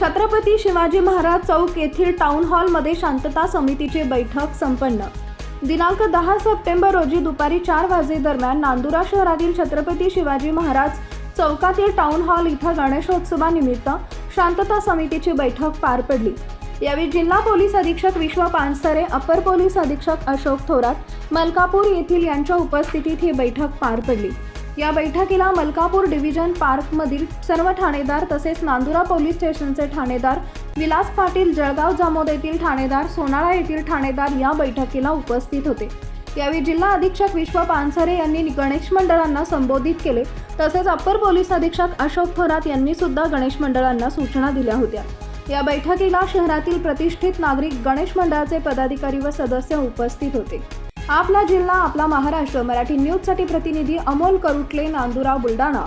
छत्रपती शिवाजी महाराज चौक येथील टाउन हॉलमध्ये शांतता समितीची बैठक संपन्न. दिनांक दहा सप्टेंबर रोजी दुपारी चार वाजे दरम्यान नांदुरा शहरातील छत्रपती शिवाजी महाराज चौकातील टाउन हॉल इथं गणेशोत्सवानिमित्त शांतता समितीची बैठक पार पडली. यावेळी जिल्हा पोलीस अधीक्षक विश्व पानसरे अपर पोलीस अधीक्षक अशोक थोरात मलकापूर येथील यांच्या उपस्थितीत ही बैठक पार पडली. या बैठकीला मलकापूर डिव्हिजन पार्कमधील सर्व ठाणेदार तसेच नांदुरा पोलीस स्टेशनचे ठाणेदार विलास पाटील जळगाव जामोद येथील ठाणेदार सोनाळा येथील ठाणेदार या बैठकीला उपस्थित होते. यावेळी जिल्हा अधीक्षक विश्व पानसरे यांनी गणेश मंडळांना संबोधित केले. तसेच अप्पर पोलीस अधीक्षक अशोक थोरात यांनी सुद्धा गणेश मंडळांना सूचना दिल्या होत्या. या बैठकीला शहरातील प्रतिष्ठित नागरिक गणेश मंडळाचे पदाधिकारी व सदस्य उपस्थित होते. आपला जिल्हा आपला महाराष्ट्र. मराठी न्यूजसाठी प्रतिनिधी अमोल करुटले नांदुराव बुलढाणा.